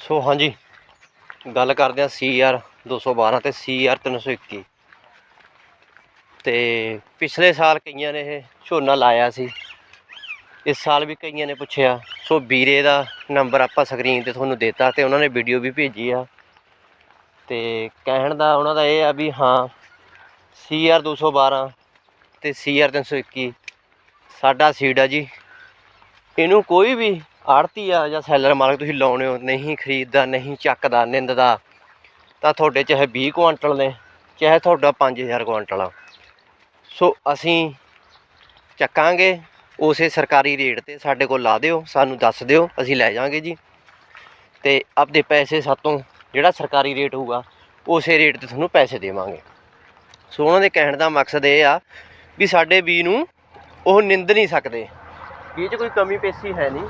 ਸੋ ਹਾਂਜੀ, ਗੱਲ ਕਰਦੇ ਹਾਂ CR 212 ਤੇ CR 321 ਤੇ ਪਿਛਲੇ ਸਾਲ ਕਈਆਂ ਨੇ ਇਹ ਝੋਨਾ ਲਾਇਆ ਸੀ। ਇਸ ਸਾਲ ਵੀ ਕਈਆਂ ਨੇ ਪੁੱਛਿਆ, ਸੋ ਵੀਰੇ ਦਾ ਨੰਬਰ ਆਪਾਂ ਸਕਰੀਨ ਤੇ ਤੁਹਾਨੂੰ ਦਿੱਤਾ ਤੇ ਉਹਨਾਂ ਨੇ ਵੀਡੀਓ ਵੀ ਭੇਜੀ ਆ। ਤੇ ਕਹਿਣ ਦਾ ਉਹਨਾਂ ਦਾ ਇਹ ਆ ਵੀ ਹਾਂ CR 212 ਤੇ CR 321 ਸਾਡਾ ਸੀਡ ਆ ਜੀ। ਇਹਨੂੰ ਕੋਈ ਵੀ ਆੜਤੀ ਆ ਜਾਂ ਸੈਲਰ ਮਾਲਕ ਤੁਸੀਂ ਲਾਉਣੇ ਹੋ, ਨਹੀਂ ਖਰੀਦਦਾ, ਨਹੀਂ ਚੱਕਦਾ, ਨਿੰਦਦਾ, ਤਾਂ ਤੁਹਾਡੇ ਚਾਹੇ 20 ਕੁਆਂਟਲ ਨੇ, ਚਾਹੇ ਤੁਹਾਡਾ 5000 ਕੁਆਂਟਲ ਆ। ਸੋ ਅਸੀਂ ਚੱਕਾਂਗੇ, ਉਸੇ ਸਰਕਾਰੀ ਰੇਟ ਤੇ ਸਾਡੇ ਕੋਲ ਲਾ ਦਿਓ, ਸਾਨੂੰ ਦੱਸ ਦਿਓ, ਅਸੀਂ ਲੈ ਜਾਾਂਗੇ ਜੀ। ਤੇ ਆਪਦੇ ਪੈਸੇ ਸਾਤੋਂ ਜਿਹੜਾ ਸਰਕਾਰੀ ਰੇਟ ਹੋਊਗਾ, ਉਸੇ ਰੇਟ ਤੇ ਤੁਹਾਨੂੰ ਪੈਸੇ ਦੇਵਾਂਗੇ। ਸੋ ਉਹਨਾਂ ਦੇ ਕਹਿਣ ਦਾ ਮਕਸਦ ਇਹ ਆ ਵੀ ਸਾਡੇ ਬੀ ਨੂੰ ਉਹ ਨਿੰਦ ਨਹੀਂ ਸਕਦੇ। ਵੀ ਇਹ 'ਚ ਕੋਈ ਕਮੀ ਪੇਸ਼ੀ ਹੈ ਨਹੀਂ।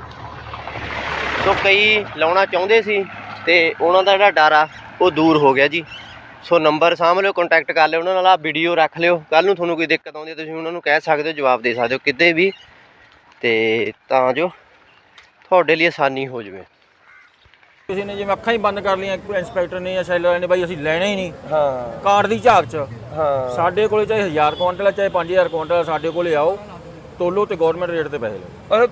ਸੋ ਕਈ ਲਾਉਣਾ ਚਾਹੁੰਦੇ ਸੀ ਤੇ ਉਹਨਾਂ ਦਾ ਜਿਹੜਾ ਡਰ ਆ ਉਹ ਦੂਰ ਹੋ ਗਿਆ ਜੀ। ਸੋ ਨੰਬਰ ਸਾਂਭ ਲਿਓ ਕੰਟੈਕਟ ਕਰ ਲਿਓ ਉਹਨਾਂ ਨਾਲ ਆ ਵੀਡੀਓ ਰੱਖ ਲਿਓ। ਕੱਲ ਨੂੰ ਤੁਹਾਨੂੰ ਕੋਈ ਦਿੱਕਤ ਆਉਂਦੀ ਹੈ ਤੁਸੀਂ ਉਹਨਾਂ ਨੂੰ ਕਹਿ ਸਕਦੇ ਹੋ ਜਵਾਬ ਦੇ ਸਕਦੇ ਹੋ ਕਿਤੇ ਵੀ। ਤੇ ਤਾਂ ਜੋ ਤੁਹਾਡੇ ਲਈ ਆਸਾਨੀ ਹੋ ਜਾਵੇ। ਕਿਸੇ ਨੇ ਜਿਵੇਂ ਅੱਖਾਂ ਹੀ ਬੰਦ ਕਰ ਲਈਆਂ ਇੰਸਪੈਕਟਰ ਨੇ ਜਾਂ ਸੈਲਰ ਨੇ ਬਾਈ ਅਸੀਂ ਲੈਣਾ ਹੀ ਨਹੀਂ। ਹਾਂ। ਕਾਰਡ ਦੀ ਝਾਕ 'ਚ। ਹਾਂ। ਸਾਡੇ ਕੋਲੇ ਚਾਹੇ 1000 ਕੁਆਂਟਲ ਹੈ ਚਾਹੇ 5000 ਕੁਆਂਟਲ ਹੈ, ਸਾਡੇ ਕੋਲੇ ਆਓ। ਤੋਲੋ ਤੇ ਗਵਰਨਮੈਂਟ ਰੇਟ ਤੇ ਪੈਸੇ ਲਓ।